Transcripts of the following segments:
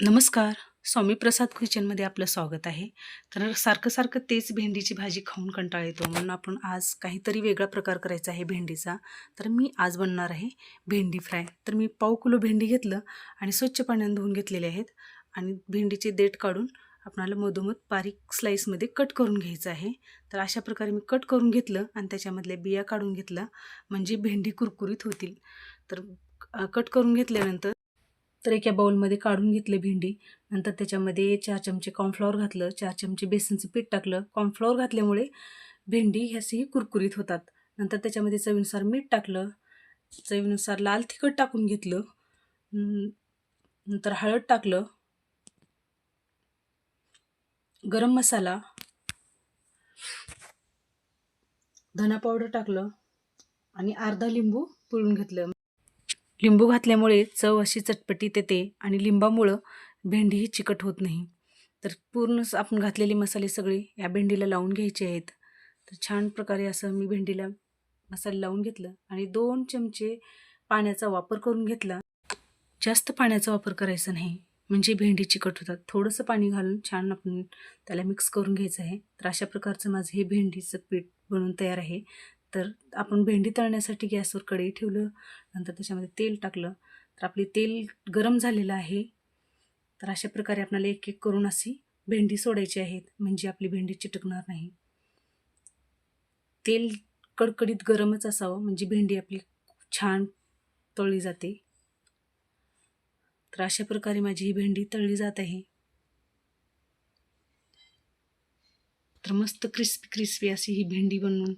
नमस्कार. स्वामी प्रसाद किचनमध्ये आपलं स्वागत आहे. तर सारखं-सारखं तेच भेंडीची भाजी खाऊन कंटाळा येतो म्हणून आपण आज काहीतरी वेगळा प्रकार करायचा आहे भेंडीचा. तर मी आज बनणार आहे भेंडी फ्राय. तर मी पाव किलो भेंडी घेतलं आणि स्वच्छ पाण्याने धुवून घेतलेले आहेत आणि भेंडीचे देठ काढून आपणाला मधोमध बारीक स्लाईसमध्ये कट करून घ्यायचं आहे. तर अशा प्रकारे मी कट करून घेतलं आणि त्याच्यामधल्या बिया काढून घेतलं म्हणजे भेंडी कुरकुरीत होतील. तर कट करून घेतल्यानंतर तर एका बाउलमध्ये काढून घेतले भेंडी. नंतर त्याच्यामध्ये चार चमचे कॉर्नफ्लॉवर घातलं, चार चमचे बेसनचं पीठ टाकलं. कॉर्नफ्लॉवर घातल्यामुळे भेंडी ह्याचीही कुरकुरीत होतात. नंतर त्याच्यामध्ये चवीनुसार मीठ टाकलं, चवीनुसार लाल तिखट टाकून घेतलं. नंतर हळद टाकलं. गरम मसाला धना पावडर टाकलं आणि अर्धा लिंबू पिळून घेतलं. लिंबू घातल्यामुळे चव अशी चटपटीत येते आणि लिंबामुळं भेंडीही चिकट होत नाही. तर पूर्ण आपण घातलेले मसाले सगळे या भेंडीला लावून घ्यायचे आहेत. तर छान प्रकारे असं मी भेंडीला मसाला लावून घेतलं आणि दोन चमचे पाण्याचा वापर करून घेतला. जास्त पाण्याचा वापर करायचा नाही म्हणजे भेंडी चिकट होतात. थोडंसं पाणी घालून छान आपण त्याला मिक्स करून घ्यायचं आहे. तर अशा प्रकारचं माझं हे भेंडीचं पीठ बनवून तयार आहे. तर आपण भेंडी तळण्यासाठी गॅसवर कढई ठेवलं. नंतर त्याच्यामध्ये तेल टाकलं. तर आपले तेल गरम झालेलं आहे. तर अशा प्रकारे आपल्याला एक-एक करून अशी भेंडी सोडायची आहेत म्हणजे आपली भेंडी चिटकणार नाही. तेल कडकडीत गरमच असावं म्हणजे भेंडी आपली छान तळली जाते. तर अशा प्रकारे माझी ही भेंडी तळली जात आहे. तर मस्त क्रिस्पी क्रिस्पी अशी ही भेंडी बनवून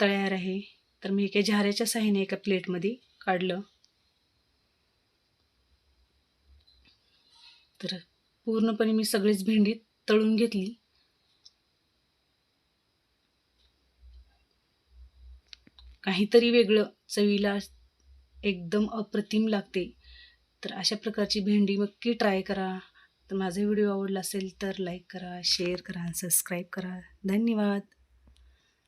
तयार आहे. तर मी एका झाऱ्याच्या साहाय्याने एका प्लेटमध्ये काढलं. तर पूर्णपणे मी सगळीच भेंडी तळून घेतली. काहीतरी वेगळं चवीला एकदम अप्रतिम लागते. तर अशा प्रकारची भेंडी नक्की ट्राय करा. तर माझा व्हिडिओ आवडला असेल तर लाईक करा, शेअर करा सबस्क्राईब करा. धन्यवाद.